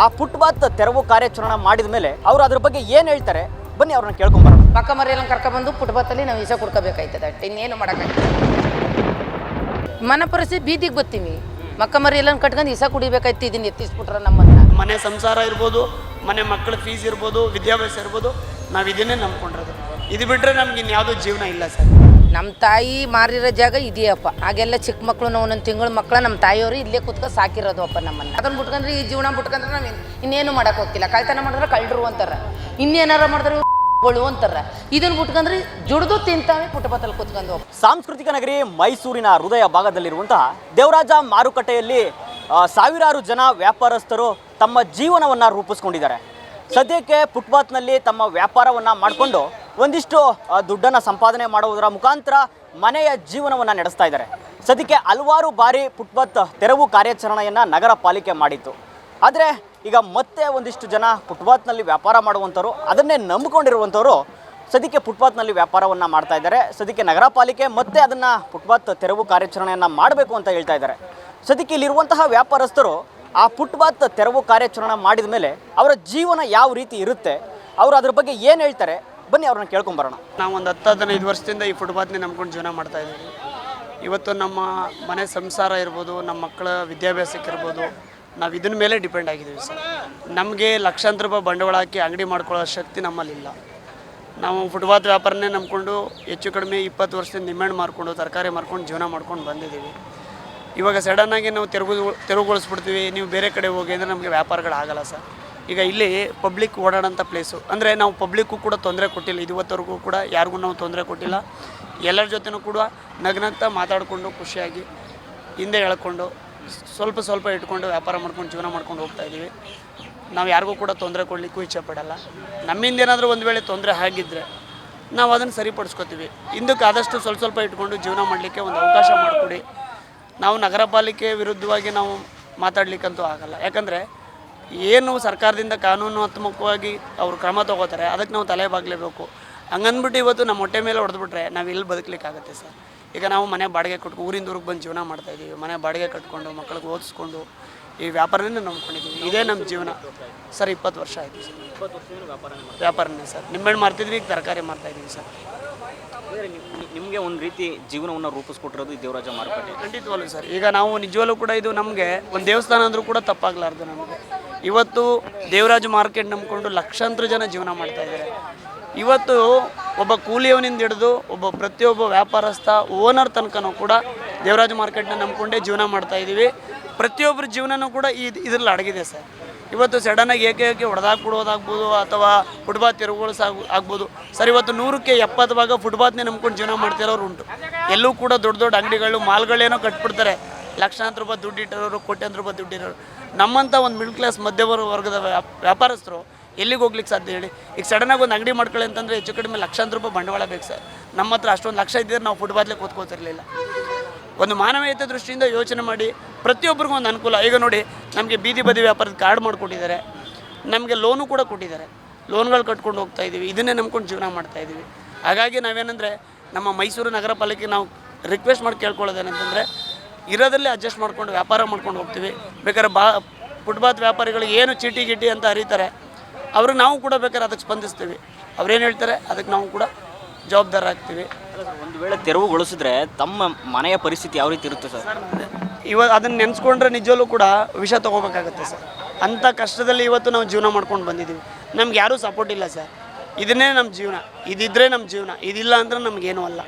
ಆ ಫುಟ್ಪಾತ್ ತೆರವು ಕಾರ್ಯಾಚರಣೆ ಮಾಡಿದ ಮೇಲೆ ಅವರು ಅದ್ರ ಬಗ್ಗೆ ಏನು ಹೇಳ್ತಾರೆ? ಬನ್ನಿ ಅವ್ರನ್ನ ಕೇಳ್ಕೊಂಬರೋಣ ಮಕ್ಕ ಕರ್ಕೊಂಡ್ಬಂದು ಫುಟ್ಪಾತ್ ಅಲ್ಲಿ ನಾವು ಈಸ ಕುಡ್ಕೋಬೇಕಾಯ್ತದೆ. ಇನ್ನೇನು ಮಾಡೋಕ್ಕಾಗ್ತದೆ ಮನ ಪರಿಸ್ಥಿತಿ ಬೀದಿಗೆ ಬರ್ತೀವಿ ಮಕ್ಕ ಮರಿಯೆಲ್ಲ ಕಟ್ಕೊಂಡು ಈಸ ಕುಡಿಬೇಕಾಯ್ತು ಇದನ್ನ ಎತ್ತಿಸ್ಬಿಟ್ರೆ ನಮ್ಮನ್ನ. ಮನೆ ಸಂಸಾರ ಇರ್ಬೋದು ಮನೆ ಮಕ್ಕಳ ಫೀಸ್ ಇರ್ಬೋದು ವಿದ್ಯಾಭ್ಯಾಸ ಇರ್ಬೋದು ನಾವು ಇದನ್ನೇ ನಂಬ್ಕೊಂಡಿರೋದು. ಇದು ಬಿಟ್ಟರೆ ನಮ್ಗೆ ಇನ್ಯಾವುದೋ ಜೀವನ ಇಲ್ಲ ಸರ್. ನಮ್ಮ ತಾಯಿ ಮಾರಿರೋ ಜಾಗ ಇದೆಯಪ್ಪ. ಆಗೆಲ್ಲ ಚಿಕ್ಕ ಮಕ್ಕಳು ನಾವು ಒಂದೊಂದು ತಿಂಗಳ ಮಕ್ಕಳ ನಮ್ಮ ತಾಯಿಯವರು ಇಲ್ಲೇ ಕುತ್ಕೊ ಸಾಕಿರೋದು ಅಪ್ಪ ನಮ್ಮನ್ನು. ಅದನ್ನು ಬಿಟ್ಕೊಂಡ್ರೆ ಈ ಜೀವನ ಬಿಟ್ಕೊಂಡ್ರೆ ನಾವು ಇನ್ನೇನು ಮಾಡೋಕೆ ಹೋಗ್ತಿಲ್ಲ. ಕಳ್ತನ ಮಾಡಿದ್ರೆ ಕಳ್ಳರು ಅಂತಾರೆ. ಇನ್ನೇನಾರ ಮಾಡಿದ್ರೆ ಗಳು ಅಂತಾರ. ಇದನ್ನ ಬಿಟ್ಕೊಂಡ್ರೆ ಜುಡ್ದು ತಿಂತಾವೆ ಪುಟ್ಟಬತ್ತಲ್ಲಿ ಕುತ್ಕೊಂಡು ಸಾಂಸ್ಕೃತಿಕ ನಗರಿ ಮೈಸೂರಿನ ಹೃದಯ ಭಾಗದಲ್ಲಿರುವಂತಹ ದೇವರಾಜ ಮಾರುಕಟ್ಟೆಯಲ್ಲಿ ಸಾವಿರಾರು ಜನ ವ್ಯಾಪಾರಸ್ಥರು ತಮ್ಮ ಜೀವನವನ್ನು ರೂಪಿಸ್ಕೊಂಡಿದ್ದಾರೆ. ಸದ್ಯಕ್ಕೆ ಫುಟ್ಪಾತ್ನಲ್ಲಿ ತಮ್ಮ ವ್ಯಾಪಾರವನ್ನು ಮಾಡಿಕೊಂಡು ಒಂದಿಷ್ಟು ದುಡ್ಡನ್ನು ಸಂಪಾದನೆ ಮಾಡುವುದರ ಮುಖಾಂತರ ಮನೆಯ ಜೀವನವನ್ನು ನಡೆಸ್ತಾ ಇದ್ದಾರೆ. ಸದ್ಯಕ್ಕೆ ಹಲವಾರು ಬಾರಿ ಫುಟ್ಪಾತ್ ತೆರವು ಕಾರ್ಯಾಚರಣೆಯನ್ನು ನಗರ ಪಾಲಿಕೆ ಮಾಡಿತ್ತು. ಆದರೆ ಈಗ ಮತ್ತೆ ಒಂದಿಷ್ಟು ಜನ ಫುಟ್ಪಾತ್ನಲ್ಲಿ ವ್ಯಾಪಾರ ಮಾಡುವಂಥವ್ರು, ಅದನ್ನೇ ನಂಬಿಕೊಂಡಿರುವಂಥವ್ರು ಸದ್ಯಕ್ಕೆ ಫುಟ್ಪಾತ್ನಲ್ಲಿ ವ್ಯಾಪಾರವನ್ನು ಮಾಡ್ತಾ ಇದ್ದಾರೆ. ಸದ್ಯಕ್ಕೆ ನಗರ ಪಾಲಿಕೆ ಮತ್ತೆ ಅದನ್ನು ಫುಟ್ಪಾತ್ ತೆರವು ಕಾರ್ಯಾಚರಣೆಯನ್ನು ಮಾಡಬೇಕು ಅಂತ ಹೇಳ್ತಾ ಇದ್ದಾರೆ. ಸದ್ಯಕ್ಕೆ ಇಲ್ಲಿರುವಂತಹ ವ್ಯಾಪಾರಸ್ಥರು ಆ ಫುಟ್ಪಾತ್ ತೆರವು ಕಾರ್ಯಾಚರಣೆ ಮಾಡಿದ ಮೇಲೆ ಅವರ ಜೀವನ ಯಾವ ರೀತಿ ಇರುತ್ತೆ, ಅವರು ಅದ್ರ ಬಗ್ಗೆ ಏನು ಹೇಳ್ತಾರೆ ಬನ್ನಿ ಅವ್ರನ್ನ ಕೇಳ್ಕೊಂಬರೋಣ. ನಾವು ಒಂದು ಹತ್ತು ಹದಿನೈದು ವರ್ಷದಿಂದ ಈ ಫುಟ್ಪಾತ್ನೇ ನಂಬ್ಕೊಂಡು ಜೀವನ ಮಾಡ್ತಾ ಇದ್ದೀವಿ. ಇವತ್ತು ನಮ್ಮ ಮನೆ ಸಂಸಾರ ಇರ್ಬೋದು, ನಮ್ಮ ಮಕ್ಕಳ ವಿದ್ಯಾಭ್ಯಾಸಕ್ಕೆ ಇರ್ಬೋದು ನಾವು ಇದನ್ನ ಮೇಲೆ ಡಿಪೆಂಡ್ ಆಗಿದ್ದೀವಿ ಸರ್. ನಮಗೆ ಲಕ್ಷಾಂತರ ರೂಪಾಯಿ ಬಂಡವಾಳ ಹಾಕಿ ಅಂಗಡಿ ಮಾಡ್ಕೊಳ್ಳೋ ಶಕ್ತಿ ನಮ್ಮಲ್ಲಿಲ್ಲ. ನಾವು ಫುಟ್ಪಾತ್ ವ್ಯಾಪಾರನೇ ನಂಬ್ಕೊಂಡು ಹೆಚ್ಚು ಕಡಿಮೆ ಇಪ್ಪತ್ತು ವರ್ಷದಿಂದ ನಿಮ್ಮೆಣ್ಣು ಮಾರ್ಕೊಂಡು ತರಕಾರಿ ಮಾರ್ಕೊಂಡು, ಜೀವನ ಮಾಡ್ಕೊಂಡು ಬಂದಿದ್ದೀವಿ. ಇವಾಗ ಸಡನ್ನಾಗಿ ನಾವು ತೆರವು ತೆರವುಗೊಳಿಸ್ಬಿಡ್ತೀವಿ, ನೀವು ಬೇರೆ ಕಡೆ ಹೋಗಿ ಅಂದರೆ ನಮಗೆ ವ್ಯಾಪಾರಗಳಾಗಲ್ಲ ಸರ್. ಈಗ ಇಲ್ಲಿ ಪಬ್ಲಿಕ್ ಓಡಾಡೋಂಥ ಪ್ಲೇಸು ಅಂದರೆ ನಾವು ಪಬ್ಲಿಕ್ಕು ಕೂಡ ತೊಂದರೆ ಕೊಟ್ಟಿಲ್ಲ. ಇದುವತ್ತವರೆಗೂ ಕೂಡ ಯಾರಿಗೂ ನಾವು ತೊಂದರೆ ಕೊಟ್ಟಿಲ್ಲ. ಎಲ್ಲರ ಜೊತೆನೂ ಕೂಡ ನಗ್ನಗ್ತಾ ಮಾತಾಡಿಕೊಂಡು, ಖುಷಿಯಾಗಿ ಹಿಂದೆ ಎಳ್ಕೊಂಡು, ಸ್ವಲ್ಪ ಸ್ವಲ್ಪ ಇಟ್ಕೊಂಡು ವ್ಯಾಪಾರ ಮಾಡ್ಕೊಂಡು, ಜೀವನ ಮಾಡ್ಕೊಂಡು ಹೋಗ್ತಾ ಇದ್ದೀವಿ. ನಾವು ಯಾರಿಗೂ ಕೂಡ ತೊಂದರೆ ಕೊಡಲಿಕ್ಕೂ ಇಚ್ಛೆ ಪಡಲ್ಲ. ನಮ್ಮಿಂದ ಏನಾದರೂ ಒಂದು ವೇಳೆ ತೊಂದರೆ ಆಗಿದ್ದರೆ ನಾವು ಅದನ್ನು ಸರಿಪಡಿಸ್ಕೋತೀವಿ. ಹಿಂದಕ್ಕೆ ಆದಷ್ಟು ಸ್ವಲ್ಪ ಸ್ವಲ್ಪ ಇಟ್ಕೊಂಡು ಜೀವನ ಮಾಡಲಿಕ್ಕೆ ಒಂದು ಅವಕಾಶ ಮಾಡಿಕೊಡಿ. ನಾವು ನಗರ ಪಾಲಿಕೆ ವಿರುದ್ಧವಾಗಿ ನಾವು ಮಾತಾಡಲಿಕ್ಕಂತೂ ಆಗಲ್ಲ. ಯಾಕಂದರೆ ಏನು ಸರ್ಕಾರದಿಂದ ಕಾನೂನಾತ್ಮಕವಾಗಿ ಅವರು ಕ್ರಮ ತಗೋತಾರೆ ಅದಕ್ಕೆ ನಾವು ತಲೆ ಬಾಗಲೇಬೇಕು. ಹಂಗಂದ್ಬಿಟ್ಟು ಇವತ್ತು ನಮ್ಮ ಹೊಟ್ಟೆ ಮೇಲೆ ಹೊಡೆದ್ಬಿಟ್ರೆ ನಾವು ಇಲ್ಲಿ ಬದುಕಲಿಕ್ಕಾಗತ್ತೆ ಸರ್? ಈಗ ನಾವು ಮನೆ ಬಾಡಿಗೆ ಕೊಟ್ಟು ಊರಿಂದ ಊರಿಗೆ ಬಂದು ಜೀವನ ಮಾಡ್ತಾ ಇದ್ದೀವಿ ಮನೆ ಬಾಡಿಗೆ ಕಟ್ಕೊಂಡು ಮಕ್ಕಳಿಗೆ ಓದಿಸ್ಕೊಂಡು ಈ ವ್ಯಾಪಾರನೇ ನಂಬ್ಕೊಂಡಿದ್ದೀವಿ ಇದೇ ನಮ್ಮ ಜೀವನ. ಸರ್ ಇಪ್ಪತ್ತು ವರ್ಷ ಆಯಿತು ಸರ್. ವ್ಯಾಪಾರನೇ ಸರ್. ನಿಂಬೆಹಣ್ಣು ಮಾಡ್ತಿದ್ವಿ ಈಗ ತರಕಾರಿ ಮಾಡ್ತಾಯಿದ್ದೀವಿ ಸರ್. ನಿಮಗೆ ಒಂದು ರೀತಿ ಜೀವನವನ್ನು ರೂಪಿಸ್ಕೊಟ್ಟಿರೋದು ಈ ದೇವರಾಜ ಮಾರುಕಟ್ಟೆ. ಖಂಡಿತವಾಗ್ಲೂ ಸರ್. ಈಗ ನಾವು ನಿಜವಾಗ್ಲೂ ಕೂಡ ಇದು ನಮಗೆ ಒಂದು ದೇವಸ್ಥಾನ ಅಂದರೂ ಕೂಡ ತಪ್ಪಾಗಲಾರ್ದು ನಮಗೆ. ಇವತ್ತು ದೇವರಾಜು ಮಾರ್ಕೆಟ್ ನಂಬಿಕೊಂಡು ಲಕ್ಷಾಂತರ ಜನ ಜೀವನ ಮಾಡ್ತಾ ಇದ್ದಾರೆ. ಇವತ್ತು ಒಬ್ಬ ಕೂಲಿಯವನಿಂದ ಹಿಡಿದು ಒಬ್ಬ ಪ್ರತಿಯೊಬ್ಬ ವ್ಯಾಪಾರಸ್ಥ ಓನರ್ ತನಕನೂ ಕೂಡ ದೇವರಾಜು ಮಾರ್ಕೆಟ್ನ ನಂಬಿಕೊಂಡೇ ಜೀವನ ಮಾಡ್ತಾ ಇದ್ದೀವಿ. ಪ್ರತಿಯೊಬ್ಬರ ಜೀವನನೂ ಕೂಡ ಈ ಇದರಲ್ಲಿ ಅಡಗಿದೆ ಸರ್. ಇವತ್ತು ಸಡನ್ನಾಗಿ ಏಕೆ ಏಕೆ ಕೊಡೋದಾಗ್ಬೋದು ಅಥವಾ ಫುಟ್ಬಾತ್ ತಿರುಗುಗೊಳಿಸಾಗ್ ಆಗ್ಬೋದು. ಸರ್, ಇವತ್ತು ನೂರಕ್ಕೆ ಎಪ್ಪತ್ತು ಭಾಗ ಫುಟ್ಬಾತ್ನೇ ನಂಬ್ಕೊಂಡು ಜೀವನ ಮಾಡ್ತಿರೋರು ಉಂಟು. ಎಲ್ಲೂ ಕೂಡ ದೊಡ್ಡ ದೊಡ್ಡ ಅಂಗಡಿಗಳು ಮಾಲ್ಗಳೇನೋ ಕಟ್ಬಿಡ್ತಾರೆ. ಲಕ್ಷಾಂತರ ರೂಪಾಯಿ ದುಡ್ಡು ಇಟ್ಟಿರೋರು, ಕೋಟ್ಯಾಂತರ ರೂಪಾಯಿ ದುಡ್ಡಿರೋರು ನಮ್ಮಂಥ ಒಂದು ಮಿಡ್ಲ್ ಕ್ಲಾಸ್ ಮಧ್ಯವರ ವರ್ಗದ ವ್ಯಾಪ್- ವ್ಯಾಪಾರಸ್ಥರು ಎಲ್ಲಿಗೆ ಹೋಗ್ಲಿಕ್ಕೆ ಸಾಧ್ಯ ಹೇಳಿ? ಈಗ ಸಡನ್ನಾಗಿ ಒಂದು ಅಂಗಡಿ ಮಾಡ್ಕೊಳ್ಳಿ ಅಂತಂದರೆ ಹೆಚ್ಚು ಕಡಿಮೆ ಲಕ್ಷಾಂತರ ರೂಪಾಯಿ ಬಂಡವಾಳ ಬೇಕು ಸರ್. ನಮ್ಮ ಹತ್ರ ಅಷ್ಟೊಂದು ಲಕ್ಷ ಇದ್ದರೆ ನಾವು ಫುಟ್ಪಾತ್ಲೆ ಕೂತ್ಕೋತಿರಲಿಲ್ಲ. ಒಂದು ಮಾನವೀಯತೆ ದೃಷ್ಟಿಯಿಂದ ಯೋಚನೆ ಮಾಡಿ ಪ್ರತಿಯೊಬ್ಬರಿಗೂ ಒಂದು ಅನುಕೂಲ. ಈಗ ನೋಡಿ, ನಮಗೆ ಬೀದಿ ಬದಿ ವ್ಯಾಪಾರದ ಕಾರ್ಡ್ ಮಾಡಿಕೊಟ್ಟಿದ್ದಾರೆ. ನಮಗೆ ಲೋನು ಕೂಡ ಕೊಟ್ಟಿದ್ದಾರೆ. ಲೋನ್ಗಳು ಕಟ್ಕೊಂಡು ಹೋಗ್ತಾ ಇದ್ದೀವಿ ಇದನ್ನೇ ನಂಬ್ಕೊಂಡು ಜೀವನ ಮಾಡ್ತಾ ಇದ್ದೀವಿ ಹಾಗಾಗಿ ನಾವೇನಂದರೆ ನಮ್ಮ ಮೈಸೂರು ನಗರ ಪಾಲಿಕೆ ನಾವು ರಿಕ್ವೆಸ್ಟ್ ಮಾಡಿ ಕೇಳ್ಕೊಳ್ಳೋದೇನಂತಂದರೆ ಇರೋದಲ್ಲೇ ಅಡ್ಜಸ್ಟ್ ಮಾಡ್ಕೊಂಡು ವ್ಯಾಪಾರ ಮಾಡ್ಕೊಂಡು ಹೋಗ್ತೀವಿ. ಬೇಕಾದ್ರೆ ಬಾ ಫುಟ್ಪಾತ್ ವ್ಯಾಪಾರಿಗಳಿಗೆ ಏನು ಚೀಟಿ ಗಿಟ್ಟಿ ಅಂತ ಹರಿತಾರೆ ಅವ್ರಿಗೆ ನಾವು ಕೂಡ ಬೇಕಾದ್ರೆ ಅದಕ್ಕೆ ಸ್ಪಂದಿಸ್ತೀವಿ. ಅವ್ರೇನು ಹೇಳ್ತಾರೆ ಅದಕ್ಕೆ ನಾವು ಕೂಡ ಜವಾಬ್ದಾರ ಆಗ್ತೀವಿ. ಒಂದು ವೇಳೆ ತೆರವುಗೊಳಿಸಿದ್ರೆ ತಮ್ಮ ಮನೆಯ ಪರಿಸ್ಥಿತಿ ಯಾವ ರೀತಿ ಇರುತ್ತೆ ಸರ್? ಇವಾಗ ಅದನ್ನು ನೆನೆಸ್ಕೊಂಡ್ರೆ ನಿಜವಲ್ಲೂ ಕೂಡ ವಿಷ ತೊಗೋಬೇಕಾಗತ್ತೆ ಸರ್. ಅಂಥ ಕಷ್ಟದಲ್ಲಿ ಇವತ್ತು ನಾವು ಜೀವನ ಮಾಡ್ಕೊಂಡು ಬಂದಿದ್ದೀವಿ. ನಮ್ಗೆ ಯಾರೂ ಸಪೋರ್ಟ್ ಇಲ್ಲ ಸರ್. ಇದನ್ನೇ ನಮ್ಮ ಜೀವನ. ಇದಿದ್ರೆ ನಮ್ಮ ಜೀವನ. ಇದಿಲ್ಲ ಅಂದ್ರೆ ನಮಗೇನೂ ಅಲ್ಲ.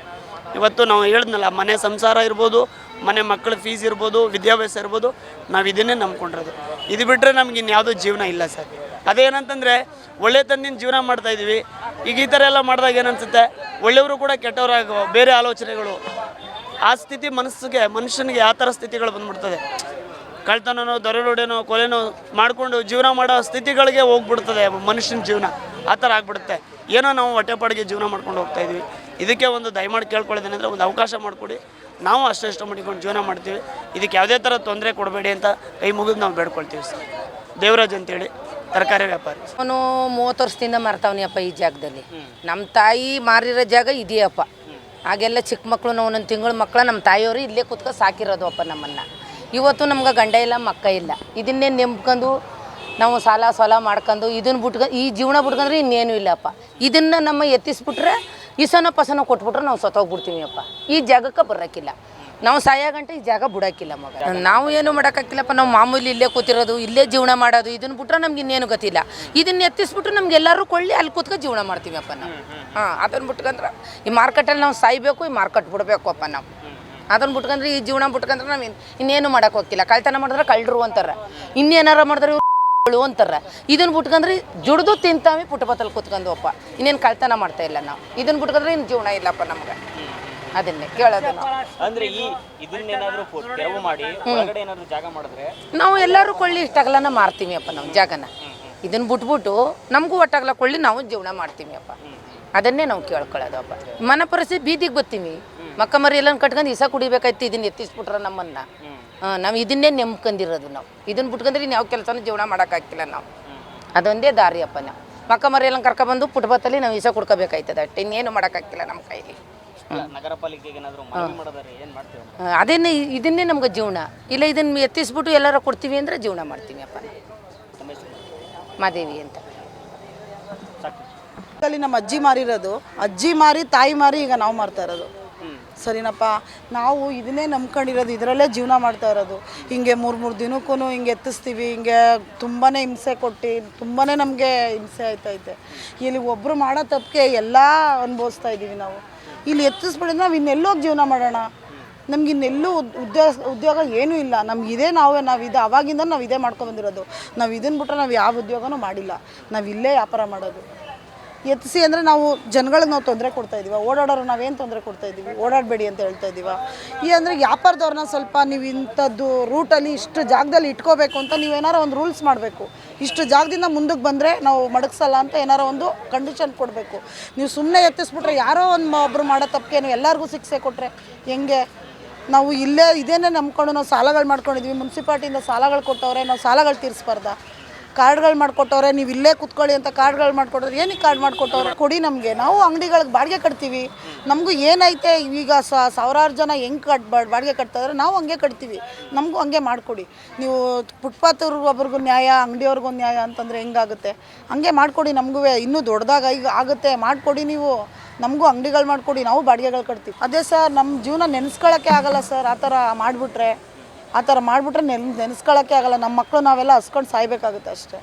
ಇವತ್ತು ನಾವು ಹೇಳಿದ್ನಲ್ಲ, ಮನೆ ಸಂಸಾರ ಇರ್ಬೋದು, ಮನೆ ಮಕ್ಕಳ ಫೀಸ್ ಇರ್ಬೋದು, ವಿದ್ಯಾಭ್ಯಾಸ ಇರ್ಬೋದು, ನಾವು ಇದನ್ನೇ ನಂಬ್ಕೊಂಡಿರೋದು. ಇದು ಬಿಟ್ಟರೆ ನಮ್ಗೆ ಇನ್ಯಾವುದೋ ಜೀವನ ಇಲ್ಲ ಸರ್. ಅದೇನಂತಂದರೆ, ಒಳ್ಳೆ ತಂದಿನ ಜೀವನ ಮಾಡ್ತಾ ಇದೀವಿ. ಈಗ ಈ ಥರ ಎಲ್ಲ ಮಾಡಿದಾಗ ಏನನ್ಸುತ್ತೆ? ಒಳ್ಳೆಯವರು ಕೂಡ ಕೆಟ್ಟವರಾಗುವ ಬೇರೆ ಆಲೋಚನೆಗಳು. ಆ ಸ್ಥಿತಿ ಮನಸ್ಸಿಗೆ, ಮನುಷ್ಯನಿಗೆ ಯಾವ ಥರ ಸ್ಥಿತಿಗಳು ಬಂದ್ಬಿಡ್ತದೆ? ಕಳ್ತನನೋ ದೊರೆಡೋಡೇನೋ ಕೊಲೆನೋ ಮಾಡಿಕೊಂಡು ಜೀವನ ಮಾಡೋ ಸ್ಥಿತಿಗಳಿಗೆ ಹೋಗ್ಬಿಡ್ತದೆ ಮನುಷ್ಯನ ಜೀವನ. ಆ ಥರ ಆಗ್ಬಿಡುತ್ತೆ. ಏನೋ ನಾವು ಹೊಟ್ಟೆಪಾಡಿಗೆ ಜೀವನ ಮಾಡ್ಕೊಂಡು ಹೋಗ್ತಾ ಇದೀವಿ. ಇದಕ್ಕೆ ಒಂದು ದಯಮಾಡಿ ಕೇಳ್ಕೊಳ್ಳೋದೇನೆಂದರೆ ಒಂದು ಅವಕಾಶ ಮಾಡಿಕೊಡಿ. ನಾವು ಅಷ್ಟು ಇಷ್ಟ ಮಾಡಿಕೊಂಡು ಜೀವನ ಮಾಡ್ತೀವಿ. ಇದಕ್ಕೆ ಯಾವುದೇ ಥರ ತೊಂದರೆ ಕೊಡಬೇಡಿ ಅಂತ ಕೈ ಮುಗಿದು ನಾವು ಬೇಡ್ಕೊಳ್ತೀವಿ ಸರ್. ದೇವರಾಜ್ ಅಂತೇಳಿ ತರಕಾರಿ ವ್ಯಾಪಾರಿ. ಅವನು ಮೂವತ್ತು ವರ್ಷದಿಂದ ಮಾರ್ತಾವನಿಯಪ್ಪ ಈ ಜಾಗದಲ್ಲಿ. ನಮ್ಮ ತಾಯಿ ಮಾರಿರೋ ಜಾಗ ಇದೆಯಪ್ಪ ಆಗೆಲ್ಲ ಚಿಕ್ಕ ಮಕ್ಕಳು ನಾವು ಒಂದೊಂದು ತಿಂಗಳ ಮಕ್ಕಳ ನಮ್ಮ ತಾಯಿಯವರು ಇಲ್ಲೇ ಕುತ್ಕೊ ಸಾಕಿರೋದು ಅಪ್ಪ ನಮ್ಮನ್ನು. ಇವತ್ತು ನಮ್ಗೆ ಗಂಡ ಇಲ್ಲ ಮಕ್ಕ ಇಲ್ಲ. ಇದನ್ನೇ ನೆಂಬ್ಕೊಂಡು ನಾವು ಸಾಲ ಸಾಲ ಮಾಡ್ಕೊಂಡು ಇದನ್ನು ಬಿಟ್ಕ ಈ ಜೀವನ ಬಿಟ್ಕೊಂಡ್ರೆ ಇನ್ನೇನು ಇಲ್ಲಪ್ಪ ಇದನ್ನು ನಮ್ಮ ಎತ್ತಿಸ್ಬಿಟ್ರೆ ಇಸನ ಪಸನ ಕೊಟ್ಬಿಟ್ರೆ ನಾವು ಸತ್ತೋಗ್ಬಿಡ್ತೀವಿ ಅಪ್ಪ. ಈ ಜಾಗಕ್ಕೆ ಬರೋಕ್ಕಿಲ್ಲ. ನಾವು ಸಾಯ ಗಂಟೆ ಈ ಜಾಗ ಬಿಡೋಕ್ಕಿಲ್ಲ ಮಗ. ನಾವು ಏನು ಮಾಡೋಕ್ಕಾಗಿಲ್ಲಪ್ಪ ನಾವು ಮಾಮೂಲಿ ಇಲ್ಲೇ ಕೂತಿರೋದು, ಇಲ್ಲೇ ಜೀವನ ಮಾಡೋದು ಇದನ್ನ ಬಿಟ್ರೆ ನಮ್ಗೆ ಇನ್ನೇನು ಗೊತ್ತಿಲ್ಲ ಇದನ್ನ ಎತ್ತಿಸ್ಬಿಟ್ರೆ ನಮ್ಗೆ ಎಲ್ಲರೂ ಕೊಳ್ಳಿ ಅಲ್ಲಿ ಕೂತ್ಕ ಜೀವನ ಮಾಡ್ತೀವಿ ಅಪ್ಪ ನಾವು. ಹಾಂ ಅದನ್ನ ಬಿಟ್ಕಂದ್ರೆ ಈ ಮಾರ್ಕೆಟಲ್ಲಿ ನಾವು ಸಾಯ್ಬೇಕು, ಈ ಮಾರ್ಕೆಟ್ ಬಿಡಬೇಕು ಅಪ್ಪ ನಾವು. ಅದನ್ನ ಬಿಟ್ಕಂದ್ರೆ ಈ ಜೀವನ ಬಿಟ್ಕಂದ್ರೆ ನಾವು ಇನ್- ಇನ್ನೇನು ಮಾಡಕ್ಕೆ ಕಳ್ತನ ಮಾಡಿದ್ರೆ ಕಳ್ಳರು ಅಂತಾರೆ. ಇನ್ನೇನಾರ ಮಾಡಿದ್ರೆ ಅಂತಾರೆ ಇದನ್ನ ಬಿಟ್ಕಂದ್ರೆ ಜುಡ್ದು ತಿಂತಾವೆ ಪುಟ್ಟಪತ್ತಲ್ಲಿ ಕೂತ್ಕೊಂಡು ಅಪ್ಪ. ಇನ್ನೇನು ಕಳ್ತನ ಮಾಡ್ತಾ ಇಲ್ಲ ನಾವು. ಇದನ್ನ ಬಿಟ್ಕಂದ್ರೆ ಇನ್ನು ಜೀವನ ಇಲ್ಲಪ್ಪ ನಮ್ಗೆ. ಅದನ್ನೇ ಕೇಳೋದು ನಾವು. ಅಂದ್ರೆ ಈ ಇದನ್ನೇನಾದ್ರೂ ತೆರವು ಮಾಡಿ ಏನಾದ್ರೂ ಜಾಗ ಮಾಡಿದ್ರೆ? ನಾವು ಎಲ್ಲರೂ ಕೊಳ್ಳಿ ಇಷ್ಟಾಗಲನ ಮಾರ್ತೀವಿ ಅಪ್ಪ ನಾವು ಜಾಗನ. ಇದನ್ನ ಬಿಟ್ಬಿಟ್ಟು ನಮಗೂ ಒಟ್ಟಾಗಲ ಕೊಳ್ಳಿ ನಾವು ಜೀವನ ಮಾಡ್ತೀವಿ ಅಪ್ಪ. ಅದನ್ನೇ ನಾವು ಕೇಳ್ಕೊಳ್ಳೋದು ಅಪ್ಪ. ಮನ ಪರಿಸ್ಥಿತಿ ಬೀದಿಗೆ ಬರ್ತೀವಿ. ಮಕ್ಕ ಮರಿ ಎಲ್ಲ ಕಟ್ಕೊಂಡು ಇಸ ಕುಡಿಬೇಕಾಯ್ತು ಇದನ್ನ ಎತ್ತಿಸ್ಬಿಟ್ರ ನಮ್ಮನ್ನ. ನಾವು ಇದನ್ನೇ ನೆಮ್ಕೊಂಡಿರೋದು ನಾವು. ಇದನ್ನ ಬಿಟ್ಕೊಂಡ್ರೆ ಇನ್ನು ಯಾವ ಕೆಲಸನೂ ಜೀವನ ಮಾಡೋಕ್ಕಾಗ್ತಿಲ್ಲ ನಾವು. ಅದೊಂದೇ ದಾರಿ ಅಪ್ಪ ನಾವು. ಮಕ್ಕ ಮರಿ ಎಲ್ಲ ಕರ್ಕೊಬಂದು ಪುಟ್ಬತ್ತಲ್ಲಿ ನಾವು ಇಸ ಕುಡ್ಕೋಬೇಕಾಯ್ತದೆ. ಅಷ್ಟೇ ಇನ್ನೇನು ಮಾಡೋಕ್ಕಾಗ್ತಿಲ್ಲ ನಮ್ಮ ಕೈಲಿ. ಅದೇನೇ ನಗರ ಪಾಲಿಕೆಗೆ ಇದನ್ನೇ ನಮ್ಗೆ ಜೀವನ. ಇಲ್ಲ ಇದನ್ನ ಎತ್ತಿಸ್ಬಿಟ್ಟು ಎಲ್ಲರೂ ಕೊಡ್ತೀವಿ ಅಂದರೆ ಜೀವನ ಮಾಡ್ತೀವಿ ಅಪ್ಪ ಮಾದೇವಿ ಅಂತ. ಅಲ್ಲಿ ನಮ್ಮ ಅಜ್ಜಿ ಮಾರಿರೋದು. ಅಜ್ಜಿ ಮಾರಿ ತಾಯಿ ಮಾರಿ ಈಗ ನಾವು ಮಾರ್ತಾ ಇರೋದು. ಸರಿನಪ್ಪ, ನಾವು ಇದನ್ನೇ ನಂಬ್ಕೊಂಡಿರೋದು, ಇದರಲ್ಲೇ ಜೀವನ ಮಾಡ್ತಾ ಇರೋದು. ಹಿಂಗೆ ಮೂರು ಮೂರು ದಿನಕ್ಕೂ ಹಿಂಗೆ ಎತ್ತಿಸ್ತೀವಿ, ಹಿಂಗೆ ತುಂಬಾ ಹಿಂಸೆ ಕೊಟ್ಟು ತುಂಬಾ ನಮಗೆ ಹಿಂಸೆ ಆಯ್ತೈತೆ ಇಲ್ಲಿ ಒಬ್ಬರು ಮಾಡೋ ತಪ್ಪಿಗೆ ಎಲ್ಲ ಅನುಭವಿಸ್ತಾ ಇದ್ದೀವಿ ನಾವು. ಇಲ್ಲಿ ಎತ್ತಿಸ್ಬಿಡಿದ್ರೆ ನಾವು ಇನ್ನೆಲ್ಲೋಗಿ ಜೀವನ ಮಾಡೋಣ. ನಮ್ಗೆ ಇನ್ನೆಲ್ಲೂ ಉದ್- ಉದ್ಯೋಗ ಉದ್ಯೋಗ ಏನೂ ಇಲ್ಲ. ನಮ್ಗೆ ಇದೇ ನಾವೇ, ನಾವು ಇದು ಅವಾಗಿಂದ ನಾವು ಇದೇ ಮಾಡ್ಕೊಂಡ್ಬಂದಿರೋದು ನಾವು ಇದನ್ನು ಬಿಟ್ಟರೆ ನಾವು ಯಾವ ಉದ್ಯೋಗನೂ ಮಾಡಿಲ್ಲ. ನಾವು ಇಲ್ಲೇ ವ್ಯಾಪಾರ ಮಾಡೋದು. ಎತ್ತಿಸಿ ಅಂದರೆ ನಾವು ಜನಗಳಿಗೆ ನಾವು ತೊಂದರೆ ಕೊಡ್ತಾ ಇದೀವ. ಓಡಾಡೋರು ನಾವೇನು ತೊಂದರೆ ಕೊಡ್ತಾ ಇದ್ದೀವಿ ಓಡಾಡಬೇಡಿ ಅಂತ ಹೇಳ್ತಾ ಇದೀವ. ಈ ಅಂದರೆ ವ್ಯಾಪಾರದವ್ರನ್ನ ಸ್ವಲ್ಪ ನೀವು ಇಂಥದ್ದು ರೂಟಲ್ಲಿ ಇಷ್ಟು ಜಾಗದಲ್ಲಿ ಇಟ್ಕೋಬೇಕು ಅಂತ ನೀವು ಏನಾರ ಒಂದು ರೂಲ್ಸ್ ಮಾಡಬೇಕು. ಇಷ್ಟು ಜಾಗದಿಂದ ಮುಂದಕ್ಕೆ ಬಂದರೆ ನಾವು ಮಡಗಿಸಲ್ಲ ಅಂತ ಏನಾರ ಒಂದು ಕಂಡೀಷನ್ ಕೊಡಬೇಕು. ನೀವು ಸುಮ್ಮನೆ ಎತ್ತಿಸ್ಬಿಟ್ರೆ ಯಾರೋ ಒಂದು ಒಬ್ಬರು ಮಾಡೋ ತಪ್ಪಿಗೆ ಎಲ್ಲರಿಗೂ ಶಿಕ್ಷೆ ಕೊಟ್ಟರೆ ಹೆಂಗೆ? ನಾವು ಇಲ್ಲೇ ಇದೇನೇ ನಂಬ್ಕೊಂಡು ನಾವು ಸಾಲಗಳು ಮಾಡ್ಕೊಂಡಿದ್ವಿ. ಮುನ್ಸಿಪಾಲ್ಟಿಯಿಂದ ಸಾಲಗಳು ಕೊಟ್ಟವ್ರೆ, ನಾವು ಸಾಲಗಳು ತೀರಿಸ್ಬಾರ್ದ? ಕಾರ್ಡ್ಗಳು ಮಾಡಿಕೊಟ್ಟವ್ರೆ, ನೀವು ಇಲ್ಲೇ ಕುತ್ಕೊಳ್ಳಿ ಅಂತ ಕಾರ್ಡ್ಗಳು ಮಾಡ್ಕೊಟ್ಟವ್ರೆ ಏನಕ್ಕೆ ಕಾರ್ಡ್ ಮಾಡಿಕೊಟ್ಟವ್ರೆ? ಕೊಡಿ ನಮಗೆ, ನಾವು ಅಂಗಡಿಗಳಿಗೆ ಬಾಡಿಗೆ ಕಟ್ತೀವಿ. ನಮಗೂ ಏನೈತೆ ಈಗ ಸಾವಿರಾರು ಜನ ಹೆಂಗೆ ಕಟ್ ಬಾಡಿಗೆ ಕಟ್ತಾ ಇದ್ದಾರೆ ನಾವು ಹಂಗೆ ಕಟ್ತೀವಿ. ನಮಗೂ ಹಂಗೆ ಮಾಡಿಕೊಡಿ. ನೀವು ಫುಟ್ಪಾತ್ ಒಬ್ರಿಗೂ ನ್ಯಾಯ, ಅಂಗಡಿಯವ್ರಿಗೂ ನ್ಯಾಯ ಅಂತಂದರೆ ಹೆಂಗಾಗುತ್ತೆ? ಹಂಗೆ ಮಾಡಿಕೊಡಿ ನಮಗೂ, ಇನ್ನೂ ದೊಡ್ಡದಾಗ ಈಗ ಆಗುತ್ತೆ. ಮಾಡಿಕೊಡಿ ನೀವು. ನಮಗೂ ಅಂಗಡಿಗಳು ಮಾಡಿಕೊಡಿ, ನಾವು ಬಾಡಿಗೆಗಳು ಕಟ್ತೀವಿ. ಅದೇ ಸರ್ ನಮ್ಮ ಜೀವನ ನೆನೆಸ್ಕೊಳ್ಳೋಕ್ಕೆ ಆಗಲ್ಲ ಸರ್, ಆ ಥರ ಮಾಡಿಬಿಟ್ರೆ. ಆ ಥರ ಮಾಡಿಬಿಟ್ರೆ ನೆನ್ ನೆನೆಸ್ಕೊಳ್ಳೋಕ್ಕೆ ಆಗಲ್ಲ. ನಮ್ಮ ಮಕ್ಕಳು ನಾವೆಲ್ಲ ಹಸ್ಕೊಂಡು ಸಾಯ್ಬೇಕಾಗುತ್ತೆ ಅಷ್ಟೇ.